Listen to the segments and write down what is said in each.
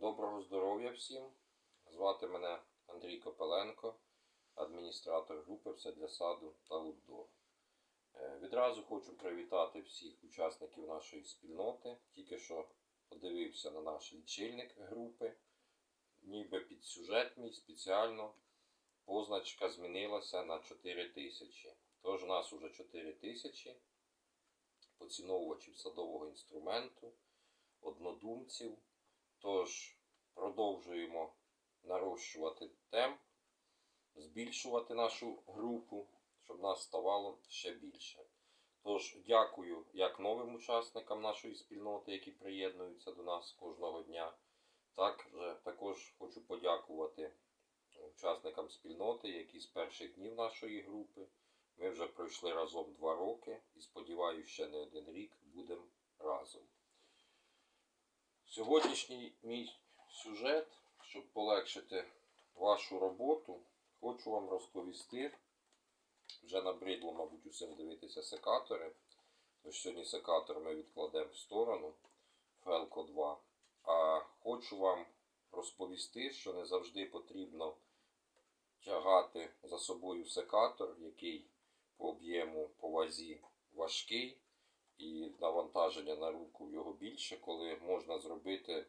Доброго здоров'я всім. Звати мене Андрій Копеленко, адміністратор групи Все для саду та аутдор. Е, Відразу хочу привітати всіх учасників нашої спільноти. Тільки що подивився на наш лічильник групи. Ніби під сюжет мій спеціально позначка змінилася на 4 тисячі. Тож у нас уже 4 тисячі поціновувачів садового інструменту, однодумців. Тож продовжуємо нарощувати темп, збільшувати нашу групу, щоб нас ставало ще більше. Тож дякую як новим учасникам нашої спільноти, які приєднуються до нас кожного дня. Так, також хочу подякувати учасникам спільноти, які з перших днів нашої групи. Ми вже пройшли разом два роки і сподіваюся, ще не один рік будемо разом. Сьогоднішній мій сюжет, щоб полегшити вашу роботу, хочу вам розповісти. Вже набридло, мабуть, усім дивитися секатори. Тож сьогодні секатор ми відкладемо в сторону Фелко 2. А хочу вам розповісти, що не завжди потрібно тягати за собою секатор, який по об'єму, по вазі важкий і навантаження на руку його більше, коли можна зробити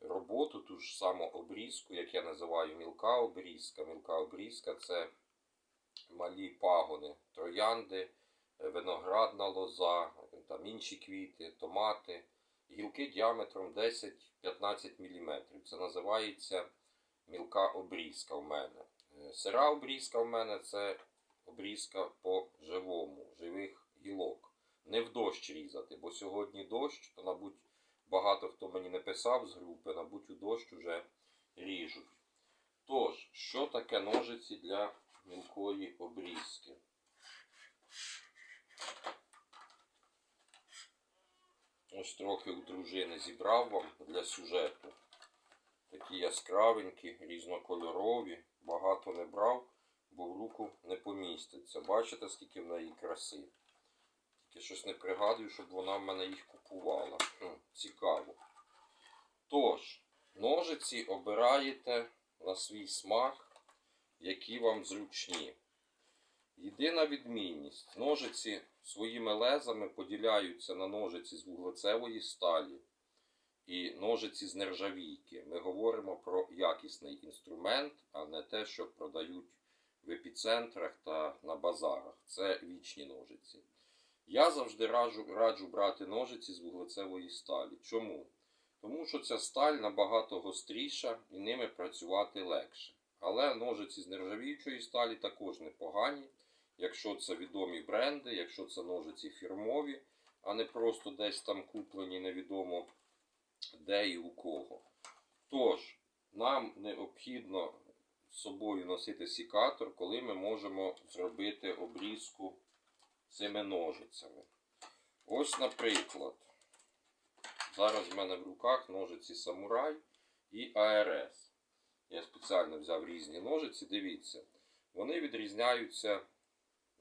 роботу, ту ж саму обрізку, як я називаю мілка обрізка. Мілка обрізка це малі пагони, троянди, е, виноградна лоза, там інші квіти, томати, гілки діаметром 10-15 мм. Це називається мілка обрізка в мене. Е, Сира обрізка в мене це обрізка по живому, живих гілок не в дощ різати, бо сьогодні дощ, то, мабуть, багато хто мені не писав з групи, мабуть, у дощ уже ріжуть. Тож, що таке ножиці для мілкої обрізки? Ось трохи у дружини зібрав вам для сюжету. Такі яскравенькі, різнокольорові, багато не брав, бо в руку не поміститься. Бачите, скільки в неї краси. Тільки щось не пригадую, щоб вона в мене їх купувала. Хм, цікаво. Тож, ножиці обираєте на свій смак, які вам зручні. Єдина відмінність. Ножиці своїми лезами поділяються на ножиці з вуглецевої сталі і ножиці з нержавійки. Ми говоримо про якісний інструмент, а не те, що продають в епіцентрах та на базарах. Це вічні ножиці. Я завжди раджу, раджу брати ножиці з вуглецевої сталі. Чому? Тому що ця сталь набагато гостріша і ними працювати легше. Але ножиці з нержавіючої сталі також непогані, якщо це відомі бренди, якщо це ножиці фірмові, а не просто десь там куплені невідомо де і у кого. Тож, нам необхідно з собою носити сікатор, коли ми можемо зробити обрізку цими ножицями. Ось, наприклад, зараз в мене в руках ножиці самурай і АРС. Я спеціально взяв різні ножиці, дивіться, вони відрізняються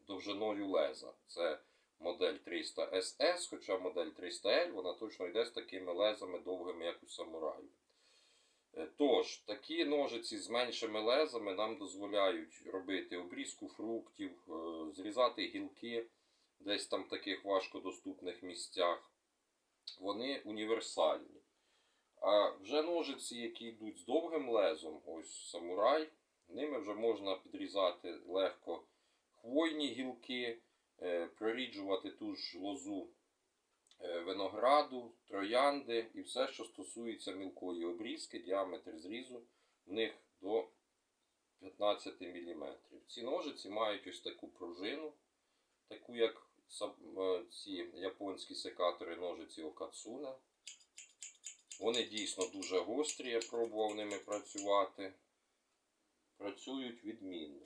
довжиною леза. Це модель 300 SS, хоча модель 300L вона точно йде з такими лезами довгими, як у самураю. Е, Тож, такі ножиці з меншими лезами нам дозволяють робити обрізку фруктів, е, зрізати гілки десь там в таких важкодоступних місцях. Вони універсальні. А вже ножиці, які йдуть з довгим лезом, ось самурай, ними вже можна підрізати легко хвойні гілки, е, проріджувати ту ж лозу е, винограду, троянди і все, що стосується мілкої обрізки, діаметр зрізу в них до 15 мм. Ці ножиці мають ось таку пружину, таку як ці японські секатори ножиці Окацуна. Вони дійсно дуже гострі, я пробував ними працювати. Працюють відмінно.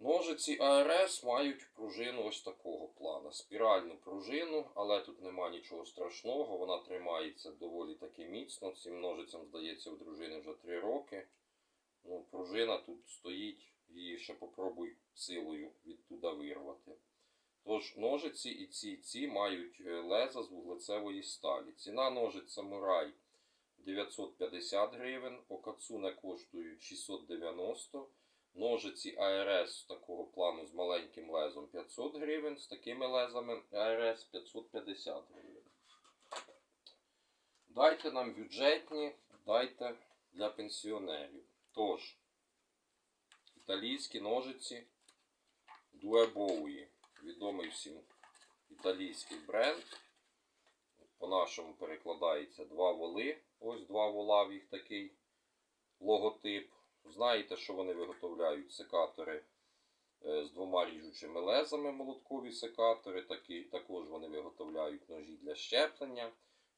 Ножиці АРС мають пружину ось такого плана. Спіральну пружину, але тут нема нічого страшного, вона тримається доволі таки міцно. Цим ножицям, здається, в дружини вже 3 роки. Ну, пружина тут стоїть, її ще попробуй силою відтуда вирвати. Тож ножиці і ці, і ці мають е, леза з вуглецевої сталі. Ціна ножиць самурай 950 гривень, Окацуне коштують 690 Ножиці АРС такого плану з маленьким лезом 500 гривень, з такими лезами АРС 550 гривень. Дайте нам бюджетні, дайте для пенсіонерів. Тож, італійські ножиці Bowie, відомий всім італійський бренд. По-нашому перекладається два воли. Ось два вола в їх такий логотип. Знаєте, що вони виготовляють секатори е, з двома ріжучими лезами, молоткові секатори. Такі, також вони виготовляють ножі для щеплення,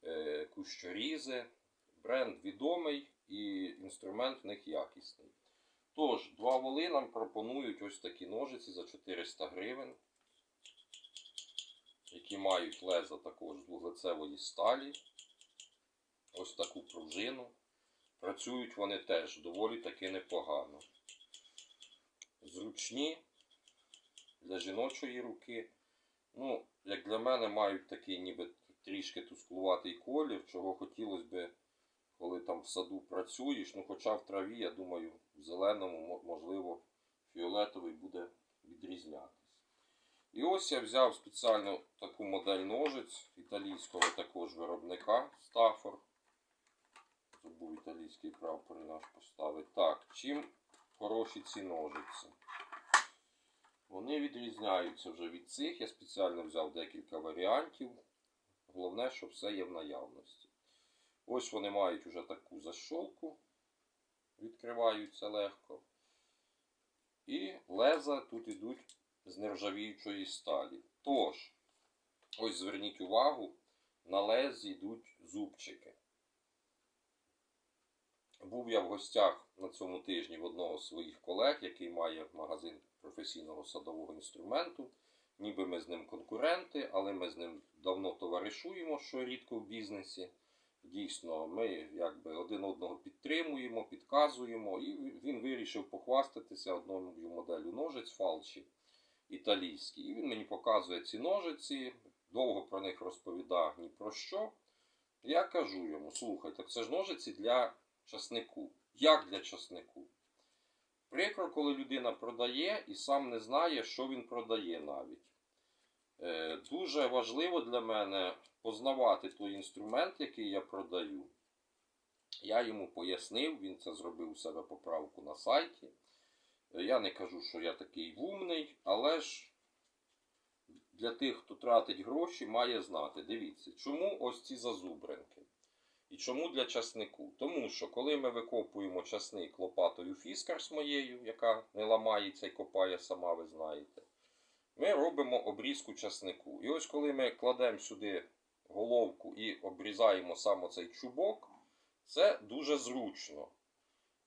е, кущорізи. Бренд відомий і інструмент в них якісний. Тож, два воли нам пропонують ось такі ножиці за 400 гривень, які мають леза також з вуглецевої сталі. Ось таку пружину. Працюють вони теж доволі таки непогано. Зручні для жіночої руки. Ну, як для мене, мають такий ніби трішки тускуватий колір, чого хотілося би, коли там в саду працюєш. Ну, хоча в траві, я думаю, в зеленому, можливо, фіолетовий буде відрізнятись. І ось я взяв спеціально таку модель ножиць італійського також виробника Stafford. Забув італійський прапор наш поставити. Так, чим хороші ці ножиці? Вони відрізняються вже від цих. Я спеціально взяв декілька варіантів. Головне, що все є в наявності. Ось вони мають уже таку защолку, відкриваються легко. І леза тут ідуть з нержавіючої сталі. Тож, ось зверніть увагу, на лезі йдуть зубчики. Був я в гостях на цьому тижні в одного з своїх колег, який має магазин професійного садового інструменту. Ніби ми з ним конкуренти, але ми з ним давно товаришуємо, що рідко в бізнесі. Дійсно, ми якби один одного підтримуємо, підказуємо, і він вирішив похвастатися одною моделлю ножиць фалші італійські. І він мені показує ці ножиці, довго про них розповідав ні про що. Я кажу йому: слухай, так це ж ножиці для часнику. Як для часнику? Прикро, коли людина продає і сам не знає, що він продає навіть. Е, дуже важливо для мене познавати той інструмент, який я продаю. Я йому пояснив, він це зробив у себе поправку на сайті. Я не кажу, що я такий умний, але ж для тих, хто тратить гроші, має знати. Дивіться, чому ось ці зазубринки? І чому для часнику? Тому що коли ми викопуємо часник лопатою фіскарс моєю, яка не ламається і копає сама, ви знаєте, ми робимо обрізку часнику. І ось коли ми кладемо сюди головку і обрізаємо саме цей чубок, це дуже зручно.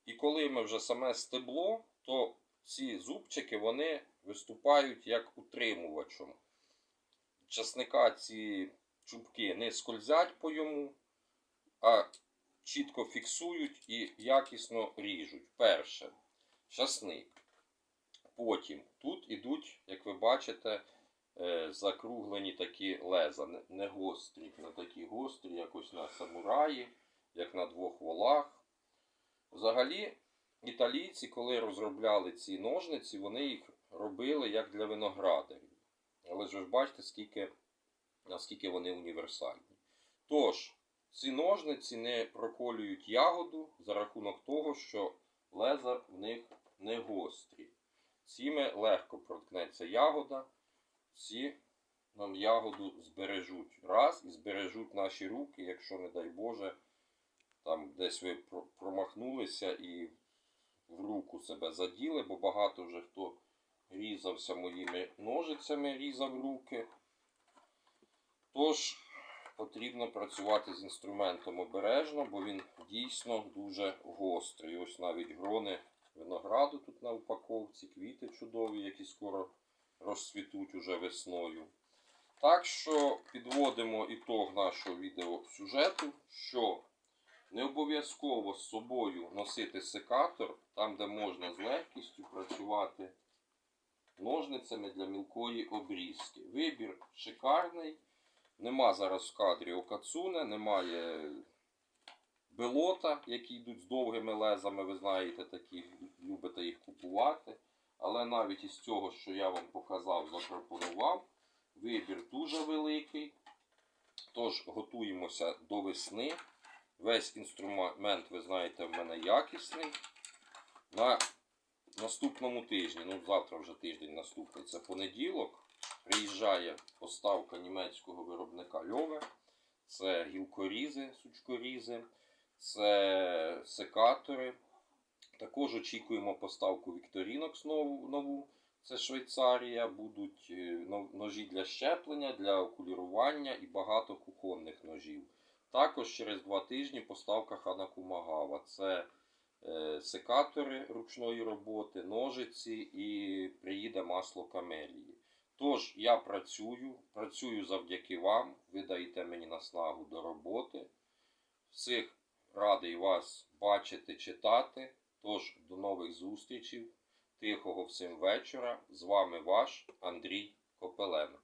І коли ми вже саме стебло, то ці зубчики вони виступають як утримувачем. Часника ці чубки не скользять по йому, а чітко фіксують і якісно ріжуть. Перше часник. Потім тут ідуть, як ви бачите, е, закруглені такі леза, не- гострі, не такі гострі, як ось на самураї, як на двох волах. Взагалі, італійці, коли розробляли ці ножниці, вони їх робили як для виноградарів. Але ж ви бачите, скільки, наскільки вони універсальні. Тож, ці ножниці не проколюють ягоду за рахунок того, що леза в них не гострі. Цими легко проткнеться ягода, ці нам ягоду збережуть раз і збережуть наші руки, якщо, не дай Боже, там десь ви промахнулися і в руку себе заділи, бо багато вже хто різався моїми ножицями, різав руки. Тож потрібно працювати з інструментом обережно, бо він дійсно дуже гострий. Ось навіть грони винограду тут на упаковці, квіти чудові, які скоро розцвітуть уже весною. Так що підводимо ітог нашого відеосюжету, що не обов'язково з собою носити секатор, там, де можна з легкістю працювати ножницями для мілкої обрізки. Вибір шикарний. Нема зараз в кадрі Окацуне, немає белота, які йдуть з довгими лезами, ви знаєте, такі любите їх купувати. Але навіть із цього, що я вам показав, запропонував, вибір дуже великий. Тож готуємося до весни. Весь інструмент, ви знаєте, в мене якісний. На наступному тижні, ну завтра вже тиждень наступний, це понеділок. Приїжджає поставка німецького виробника Льове. Це гілкорізи, сучкорізи, це секатори. Також очікуємо поставку нову, нову. Це Швейцарія. Будуть е, ножі для щеплення, для окулірування і багато кухонних ножів. Також через два тижні поставка Ханакумагава. Це е, секатори ручної роботи, ножиці і приїде масло камелії. Тож я працюю, працюю завдяки вам. Ви даєте мені наснагу до роботи. Всіх радий вас бачити, читати. Тож до нових зустрічей. Тихого всім вечора. З вами ваш Андрій Копеленко.